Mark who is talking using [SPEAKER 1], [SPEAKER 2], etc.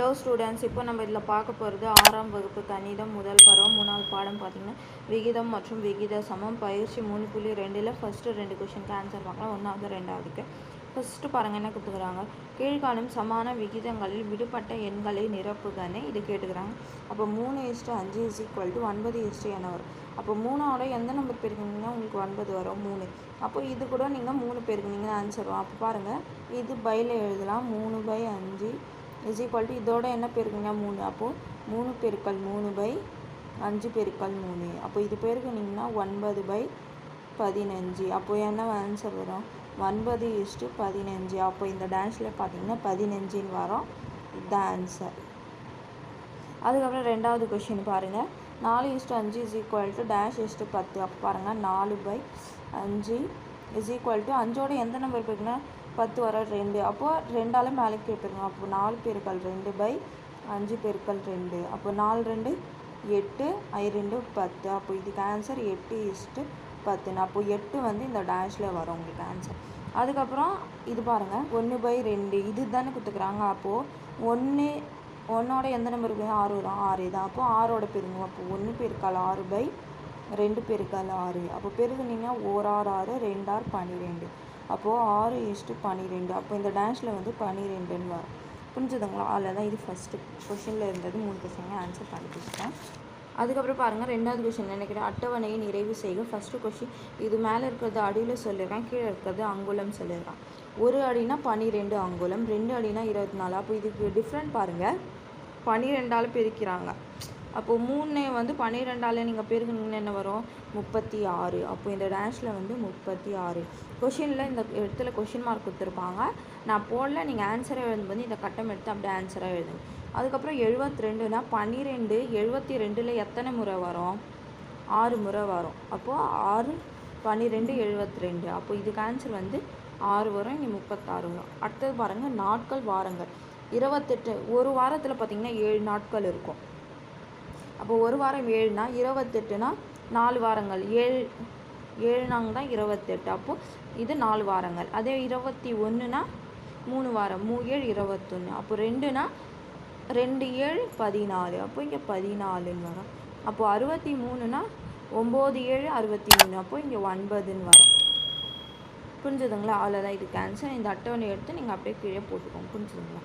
[SPEAKER 1] Hello students இப்போ நம்ம இதில் பார்க்க போகிறது ஆறாம் வகுப்பு கணிதம் முதல் பருவம் மூணாவது பாடம் பார்த்தீங்கன்னா விகிதம் மற்றும் விகித சமம். பயிற்சி மூணு புள்ளி ரெண்டில் ஃபஸ்ட்டு ரெண்டு கொஷனுக்கு ஆன்சர் பார்க்கலாம். ஒன்றாவது ரெண்டாவதுக்கு. ஃபஸ்ட்டு பாருங்கள் என்ன கொடுத்துக்கிறாங்க கீழ்காணும் சமான விகிதங்களில் விடுபட்ட எண்களை நிரப்புகன்னு இது கேட்டுக்கிறாங்க. அப்போ மூணு இஸ்ட்டு அஞ்சு இஸ் ஈக்குவல் டு ஒன்பது இஸ்ட்டு என்ன வரும்? அப்போ மூணோட எந்த நம்பர் பெருக்குனீங்கன்னா உங்களுக்கு ஒன்பது வரும் மூணு. அப்போ இது கூட நீங்கள் மூணு பேருக்குனீங்கன்னா ஆன்சர் வரும். அப்போ பாருங்கள் இது பையில் எழுதலாம். மூணு பை அஞ்சு இஸ் ஈக்குவல் டு இதோட என்ன பெருக்குங்க மூணு. அப்போது மூணு பெருக்கல் மூணு பை அஞ்சு பெருக்கல் மூணு. அப்போ இது பெருக்குனிங்கன்னா ஒன்பது பை பதினஞ்சு. அப்போ என்ன ஆன்சர் வரும்? ஒன்பது இஸ்ட்டு பதினஞ்சு. அப்போ இந்த டான்ஸில் பார்த்தீங்கன்னா பதினஞ்சுன்னு வரும். இதுதான் ஆன்சர் அதுக்கப்புறம் ரெண்டாவது கொஷின் பாருங்கள் நாலு இஸ்ட்டு அஞ்சு is equal to dash is to பத்து. அப்போ பாருங்கள் நாலு பை அஞ்சு இஸ் ஈக்குவல் டு அஞ்சோட எந்த நம்பர் போயிருக்குன்னா பத்து வர ரெண்டு. அப்போது ரெண்டால் மேலே கேட்டுருங்க. அப்போ நாலு பேருக்கள் ரெண்டு பை அஞ்சு பெருக்கள் ரெண்டு. அப்போ நாலு ரெண்டு எட்டு ஐ ரெண்டு பத்து. அப்போ இதுக்கு ஆன்சர் எட்டு இஸ்ட்டு பத்துன்னு அப்போ எட்டு வந்து இந்த டேஷில் வரும் உங்களுக்கு ஆன்சர் அதுக்கப்புறம் இது பாருங்கள் ஒன்று பை ரெண்டு. இது தானே கொடுத்துக்குறாங்க. அப்போது ஒன்று ஒன்னோட எந்த நம்பர் போய் ஆறு வரும்? ஆறு தான். அப்போ ஆறோட பெருங்க அப்போ ஒன்று பெருக்கால் ஆறு பை ரெண்டு பெருக்கால் ஆறு. அப்போ பெருகுனீங்கன்னா ஓர் ஆறு ரெண்டாறு பன்னிரெண்டு. அப்போது ஆறு இஸ்ட்டு பன்னிரெண்டு அப்போ இந்த டேஷில் வந்து பன்னிரெண்டுன்னு வரும். புரிஞ்சுதுங்களா? அதில் தான் இது ஃபஸ்ட்டு கொஷனில் இருந்தது. மூணு கொஷின் ஆன்சர் கண்டுபிடிச்சிட்டேன். அதுக்கப்புறம் பாருங்கள் ரெண்டாவது கொஷின் நினைக்கிறேன் அட்டவணையை நிறைவு செய்க. ஃபஸ்ட்டு கொஷின் இது மேலே இருக்கிறது அடியில் சொல்லியிருக்கேன் கீழே இருக்கிறது அங்குலம் சொல்லியிருக்கான் ஒரு அடினா பன்னிரெண்டு அங்குலம் ரெண்டு அடினா இருபத்தி நாலு. அப்போ இதுக்கு டிஃப்ரெண்ட் பாருங்கள் பன்னிரெண்டால் பிரிக்கிறாங்க. அப்போது மூணு வந்து பன்னிரெண்டால் நீங்கள் பெருக்குனீங்கன்னா என்ன வரும்? முப்பத்தி ஆறு. அப்போ இந்த டேஷில் வந்து முப்பத்தி ஆறு. கொஷினில் இந்த இடத்துல கொஷின் மார்க் கொடுத்துருப்பாங்க. நான் போடல நீங்கள் ஆன்சரை எழுதும்போது இந்த கட்டம் எடுத்து அப்படியே ஆன்சராக எழுதுங்க. அதுக்கப்புறம் எழுபத்தி ரெண்டுனா பன்னிரெண்டு எழுபத்தி ரெண்டில் எத்தனை முறை வரும்? ஆறு முறை வரும். அப்போது ஆறு பன்னிரெண்டு எழுபத்தி ரெண்டு அப்போ இதுக்கு ஆன்சர் வந்து ஆறு வரும் இங்கே முப்பத்தாறு வரும். அடுத்தது பாருங்கள் நாட்கள் வாரங்கள். இருபத்தெட்டு ஒரு வாரத்தில் பார்த்திங்கன்னா ஏழு நாட்கள் இருக்கும். அப்போ ஒரு வாரம் ஏழுனா இருபத்தெட்டுனா நாலு வாரங்கள். ஏழு ஏழுனாங்க தான் இருபத்தெட்டு. அப்போது இது நாலு வாரங்கள். அதே இருபத்தி ஒன்றுனா மூணு வாரம். மூ ஏழு இருபத்தொன்று அப்போ ரெண்டுனா ரெண்டு ஏழு பதினாலு. அப்போ இங்கே பதினாலுன்னு வரும். அப்போது அறுபத்தி மூணுனா ஒம்பது ஏழு அறுபத்தி மூணு அப்போ இங்கே ஒன்பதுன்னு வரும். புரிஞ்சுதுங்களா? அவ்வளோதான் இது கேன்சல் இந்த அட்டவணை எடுத்து நீங்கள் அப்படியே கீழே போட்டுக்கோங்க. புரிஞ்சுதுங்களா?